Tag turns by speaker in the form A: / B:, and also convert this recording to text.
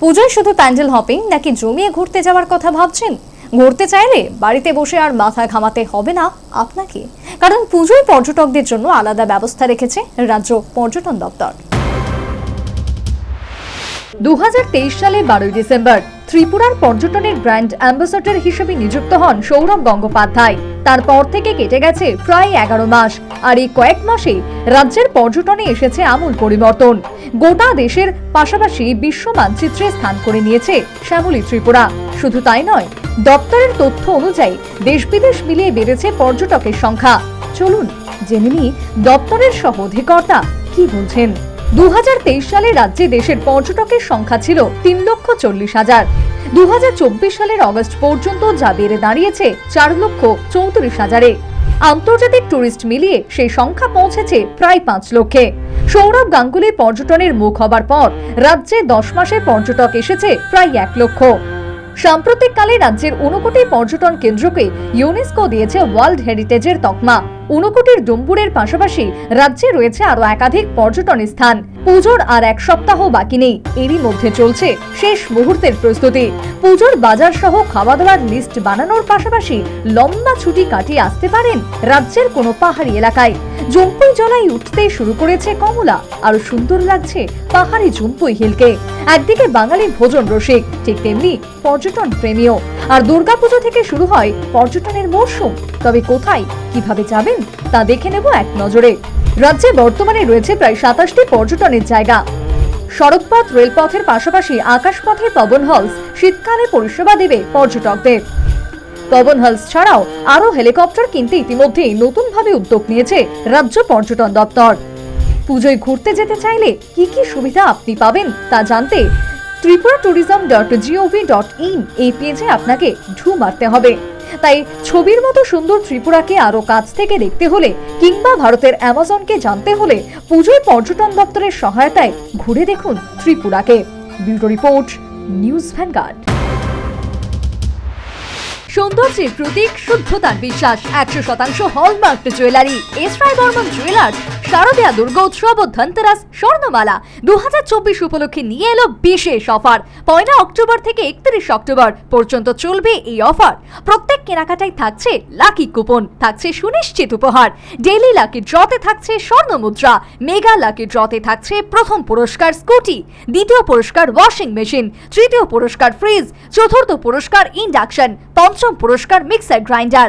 A: পুজোয় শুধু প্যান্ডেল হপিং নাকি জমিয়ে ঘুরতে যাওয়ার কথা ভাবছেন? ঘুরতে চাইলে বাড়িতে বসে আর মাথা ঘামাতে হবে না আপনাকে। কারণ পুজোয় পর্যটকদের জন্য আলাদা ব্যবস্থা রেখেছে রাজ্য পর্যটন দপ্তর। দু সালে বারোই ডিসেম্বর, ত্রিপুরার পর্যটনের ব্র্যান্ড অ্যাম্বাসাডর হিসেবে নিযুক্ত হন সৌরভ গঙ্গোপাধ্যায়। তারপর থেকে কেটে গেছে প্রায় এগারো মাস, আর এই কয়েক মাসে রাজ্যের পর্যটনে এসেছে আমূল পরিবর্তন। গোটা দেশের পাশাপাশি বিশ্ব মানচিত্রে স্থান করে নিয়েছে শ্যামলী ত্রিপুরা। শুধু তাই নয়, দপ্তরের তথ্য অনুযায়ী দেশ বিদেশ মিলিয়ে বেড়েছে পর্যটকের সংখ্যা। চলুন জেনে নিই দপ্তরের সহ অধিকর্তা কি বলছেন। দু হাজার তেইশ সালে রাজ্যে দেশের পর্যটকের সংখ্যা ছিল তিন লক্ষ চল্লিশ হাজার। দু সালের অগস্ট পর্যন্ত যা বেড়ে দাঁড়িয়েছে চার লক্ষ চৌত্রিশ হাজারে। আন্তর্জাতিক টুরিস্ট মিলিয়ে সেই সংখ্যা পৌঁছেছে প্রায় পাঁচ লক্ষে। সৌরভ গাঙ্গুলি পর্যটনের মুখ হবার পর রাজ্যে দশ মাসে পর্যটক এসেছে প্রায় এক লক্ষ। সাম্প্রতিককালে রাজ্যের ঊনকোটি পর্যটন কেন্দ্রকে ইউনেস্কো দিয়েছে ওয়ার্ল্ড হেরিটেজের তকমা। ঊনকোটির ডুম্বুরের পাশাপাশি রাজ্যে রয়েছে আরও একাধিক পর্যটন স্থান। পুজোর আর এক সপ্তাহ বাকি নেই, এরই মধ্যে চলছে শেষ মুহূর্তের প্রস্তুতি। পুজোর বাজার সহ খাওয়া দাওয়ার লিস্ট বানানোর পাশাপাশি লম্বা ছুটি কাটিয়ে আসতে পারেন রাজ্যের কোনো পাহাড়ি এলাকায়। জম্পুই জলাই উঠতে শুরু করেছে কমলা আরও সুন্দর লাগছে পাহাড়ি জম্পুই হিলকে। একদিকে বাঙালি ভোজন রসিক, ঠিক তেমনি পর্যটন প্রেমীও। আর দুর্গাপুজো থেকে শুরু হয় পর্যটনের মরশুম, তবে কোথায়, কীভাবে যাবেন তা দেখে নেব এক নজরে। রাজ্যে বর্তমানে রয়েছে প্রায় সাতাশটি পর্যটনের জায়গা। সড়কপথ রেলপথের পাশাপাশি আকাশপথে পবন হলস শীতকালে পরিষেবা দেবে পর্যটকদের। পবন হলস ছাড়াও আরও হেলিকপ্টার কিনতে ইতিমধ্যেই নতুনভাবে উদ্যোগ নিয়েছে রাজ্য পর্যটন দপ্তর। পুজোয় ঘুরতে যেতে চাইলে কি কি সুবিধা আপনি পাবেন তা জানতে Tripura tourism dot G O V dot in এই পেজে আপনাকে ঢু মারতে হবে। তাই ছবির মতো সুন্দর ত্রিপুরাকে আরও কাছ থেকে দেখতে হলে কিংবা ভারতের অ্যামাজনকে জানতে হলে পুজোয় পর্যটন দপ্তরের সহায়তায় ঘুরে দেখুন ত্রিপুরাকে। Bureau report, news Vanguard. সৌন্দর্যের প্রতীক, শুদ্ধতার বিশ্বাস, একশো শতাংশ hallmark jewellery. S Roy Burman jewellers. শারদীয়া Durga উৎসব ও ধনতেরাস স্বর্ণমালা দুহাজার চব্বিশ উপলক্ষে নিয়ে এলো বিশেষ অফার। পয়লা অক্টোবর থেকে একত্রিশ অক্টোবর পর্যন্ত চলবে এই অফার। প্রত্যেক কেনাকাটায় থাকছে লাকি কুপন, থাকছে সুনিশ্চিত উপহার। ডেলি লাকি ড্রতে থাকছে স্বর্ণ মুদ্রা, মেগা লাকি ড্রতে থাকছে প্রথম পুরস্কার স্কুটি, দ্বিতীয় পুরস্কার ওয়াশিং মেশিন, তৃতীয় পুরস্কার ফ্রিজ, চতুর্থ পুরস্কার ইন্ডাকশন, পঞ্চম পুরস্কার মিক্সার গ্রাইন্ডার